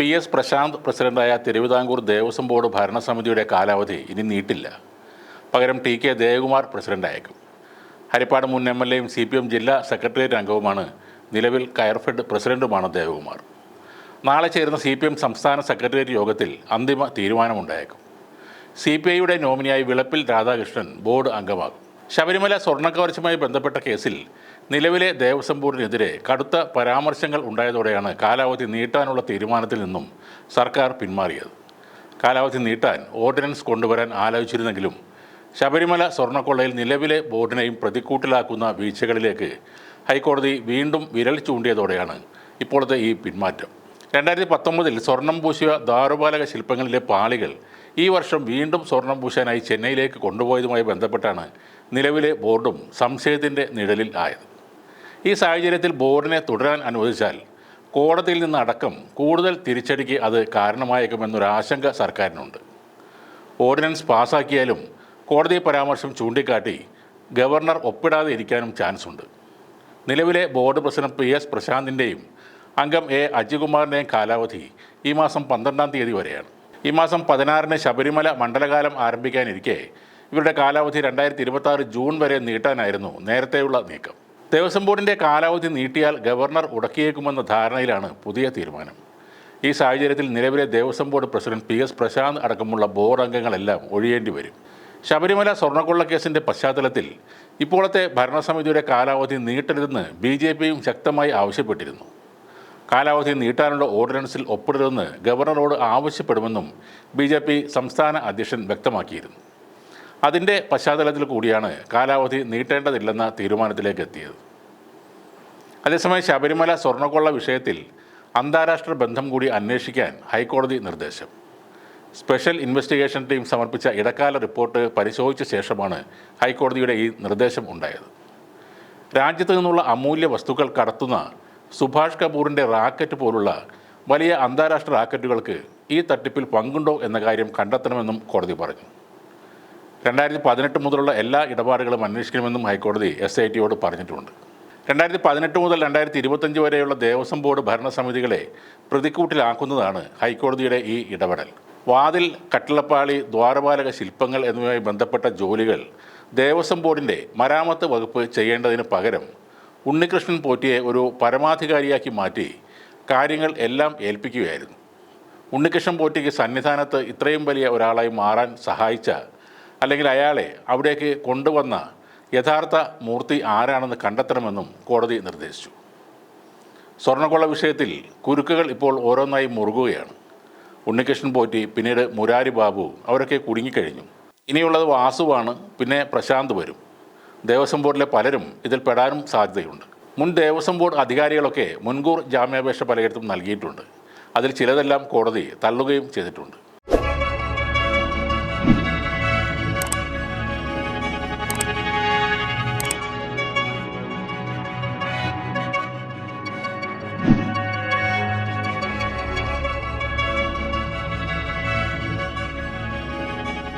P S Prashant പ്രസിഡന്റായ Thiruvithamkoor Devaswom board ഭരണസമിതിയുടെ കാലാവധി ഇനി നീട്ടില്ല. പകരം ടി കെ ദേവകുമാർ പ്രസിഡന്റായേക്കും. ഹരിപ്പാട് മുൻ എം എൽ എയും സി പി എം ജില്ലാ സെക്രട്ടേറിയറ്റ് അംഗവുമാണ് നിലവിൽ കയർഫെഡ് പ്രസിഡന്റുമാണ് ദേവകുമാർ. നാളെ ചേരുന്ന സി പി എം സംസ്ഥാന സെക്രട്ടേറിയറ്റ് യോഗത്തിൽ അന്തിമ തീരുമാനമുണ്ടായേക്കും. സി പി ഐയുടെ നോമിനിയായി വിളപ്പിൽ രാധാകൃഷ്ണൻ ബോർഡ് അംഗമാകും. ശബരിമല സ്വർണക്കവർച്ചയുമായി ബന്ധപ്പെട്ട കേസിൽ നിലവിലെ ദേവസ്വം ബോർഡിനെതിരെ കടുത്ത പരാമർശങ്ങൾ ഉണ്ടായതോടെയാണ് കാലാവധി നീട്ടാനുള്ള തീരുമാനത്തിൽ നിന്നും സർക്കാർ പിന്മാറിയത്. കാലാവധി നീട്ടാൻ ഓർഡിനൻസ് കൊണ്ടുവരാൻ ആലോചിച്ചിരുന്നെങ്കിലും ശബരിമല സ്വർണക്കൊള്ളയിൽ നിലവിലെ ബോർഡിനെയും പ്രതിക്കൂട്ടിലാക്കുന്ന വീഴ്ചകളിലേക്ക് ഹൈക്കോടതി വീണ്ടും വിരൽ ചൂണ്ടിയതോടെയാണ് ഇപ്പോഴത്തെ ഈ പിന്മാറ്റം. രണ്ടായിരത്തി പത്തൊമ്പതിൽ സ്വർണം പൂശിയ ദാരുപാലക ശില്പങ്ങളിലെ പാളികൾ ഈ വർഷം വീണ്ടും സ്വർണം പൂശാനായി ചെന്നൈയിലേക്ക് കൊണ്ടുപോയതുമായി ബന്ധപ്പെട്ടാണ് നിലവിലെ ബോർഡും സംശയത്തിന്റെ നിഴലിൽ ആയത്. ഈ സാഹചര്യത്തിൽ ബോർഡിനെ തുടരാൻ അനുവദിച്ചാൽ കോടതിയിൽ നിന്നടക്കം കൂടുതൽ തിരിച്ചടിക്ക് അത് കാരണമായേക്കുമെന്നൊരു ആശങ്ക സർക്കാരിനുണ്ട്. ഓർഡിനൻസ് പാസാക്കിയാലും കോടതി പരാമർശം ചൂണ്ടിക്കാട്ടി ഗവർണർ ഒപ്പിടാതെ ഇരിക്കാനും ചാൻസ് ഉണ്ട് നിലവിലെ ബോർഡ് പ്രസിഡന്റ് പി എസ് പ്രശാന്തിന്റെയും അംഗം എ അജികുമാറിന്റെയും കാലാവധി ഈ മാസം പന്ത്രണ്ടാം തീയതി വരെയാണ്. ഈ മാസം പതിനാറിന് ശബരിമല മണ്ഡലകാലം ആരംഭിക്കാനിരിക്കെ ഇവരുടെ കാലാവധി രണ്ടായിരത്തി ഇരുപത്തി ജൂൺ വരെ നീട്ടാനായിരുന്നു നേരത്തെയുള്ള നീക്കം. ദേവസ്വം ബോർഡിന്റെ കാലാവധി നീട്ടിയാൽ ഗവർണർ ഉടക്കിയേക്കുമെന്ന ധാരണയിലാണ് പുതിയ തീരുമാനം. ഈ സാഹചര്യത്തിൽ നിലവിലെ Devaswom board president P S Prashanth അടക്കമുള്ള ബോർഡ് അംഗങ്ങളെല്ലാം ഒഴിയേണ്ടി വരും. ശബരിമല സ്വർണക്കൊള്ള കേസിന്റെ പശ്ചാത്തലത്തിൽ ഇപ്പോഴത്തെ ഭരണസമിതിയുടെ കാലാവധി നീട്ടരുതെന്ന് ബി ജെ പിയും ശക്തമായി ആവശ്യപ്പെട്ടിരുന്നു. കാലാവധി നീട്ടാനുള്ള ഓർഡിനൻസിൽ ഒപ്പിടരുതെന്ന് ഗവർണറോട് ആവശ്യപ്പെടുമെന്നും ബി സംസ്ഥാന അധ്യക്ഷൻ വ്യക്തമാക്കിയിരുന്നു. അതിന്റെ പശ്ചാത്തലത്തിൽ കൂടിയാണ് കാലാവധി നീട്ടേണ്ടതില്ലെന്ന തീരുമാനത്തിലേക്ക് എത്തിയത്. അതേസമയം ശബരിമല സ്വർണക്കൊള്ള വിഷയത്തിൽ അന്താരാഷ്ട്ര ബന്ധം കൂടി അന്വേഷിക്കാൻ ഹൈക്കോടതി നിർദ്ദേശം. സ്പെഷ്യൽ ഇൻവെസ്റ്റിഗേഷൻ ടീം സമർപ്പിച്ച ഇടക്കാല റിപ്പോർട്ട് പരിശോധിച്ച ശേഷമാണ് ഹൈക്കോടതിയുടെ ഈ നിർദ്ദേശം ഉണ്ടായത്. രാജ്യത്തു നിന്നുള്ള അമൂല്യ വസ്തുക്കൾ കടത്തുന്ന സുഭാഷ് കപൂറിന്റെ റാക്കറ്റ് പോലുള്ള വലിയ അന്താരാഷ്ട്ര റാക്കറ്റുകൾക്ക് ഈ തട്ടിപ്പിൽ പങ്കുണ്ടോ എന്ന കാര്യം കണ്ടെത്തണമെന്നും കോടതി പറഞ്ഞു. രണ്ടായിരത്തി പതിനെട്ട് മുതലുള്ള എല്ലാ ഇടപാടുകളും അന്വേഷിക്കണമെന്നും ഹൈക്കോടതി എസ് ഐ ടിയോട് പറഞ്ഞിട്ടുണ്ട്. രണ്ടായിരത്തി പതിനെട്ട് മുതൽ രണ്ടായിരത്തി ഇരുപത്തഞ്ച് വരെയുള്ള ദേവസ്വം ബോർഡ് ഭരണസമിതികളെ പ്രതിക്കൂട്ടിലാക്കുന്നതാണ് ഹൈക്കോടതിയുടെ ഈ ഇടപെടൽ. വാതിൽ കട്ടിളപ്പാളി ദ്വാരപാലക ശില്പങ്ങൾ എന്നിവയുമായി ബന്ധപ്പെട്ട ജോലികൾ ദേവസ്വം ബോർഡിന്റെ മരാമത്ത് വകുപ്പ് ചെയ്യേണ്ടതിന് പകരം ഉണ്ണികൃഷ്ണൻ പോറ്റിയെ ഒരു പരമാധികാരിയാക്കി മാറ്റി കാര്യങ്ങൾ എല്ലാം ഏൽപ്പിക്കുകയായിരുന്നു. ഉണ്ണികൃഷ്ണൻ പോറ്റിക്ക് സന്നിധാനത്ത് ഇത്രയും വലിയ ഒരാളായി മാറാൻ സഹായിച്ച അല്ലെങ്കിൽ അയാളെ അവിടേക്ക് കൊണ്ടുവന്ന യഥാർത്ഥ മൂർത്തി ആരാണെന്ന് കണ്ടെത്തണമെന്നും കോടതി നിർദ്ദേശിച്ചു. സ്വർണക്കൊള്ള വിഷയത്തിൽ കുരുക്കുകൾ ഇപ്പോൾ ഓരോന്നായി മുറുകുകയാണ്. ഉണ്ണികൃഷ്ണൻ പോറ്റി പിന്നീട് മുരാരി ബാബു അവരൊക്കെ കുടുങ്ങിക്കഴിഞ്ഞു. ഇനിയുള്ളത് വാസുവാണ് പിന്നെ പ്രശാന്ത് വരും. ദേവസ്വം ബോർഡിലെ പലരും ഇതിൽ പെടാനും സാധ്യതയുണ്ട്. മുൻ ദേവസ്വം ബോർഡ് അധികാരികളൊക്കെ മുൻകൂർ ജാമ്യാപേക്ഷ പലയിടത്തും നൽകിയിട്ടുണ്ട്. അതിൽ ചിലതെല്ലാം കോടതി തള്ളുകയും ചെയ്തിട്ടുണ്ട്.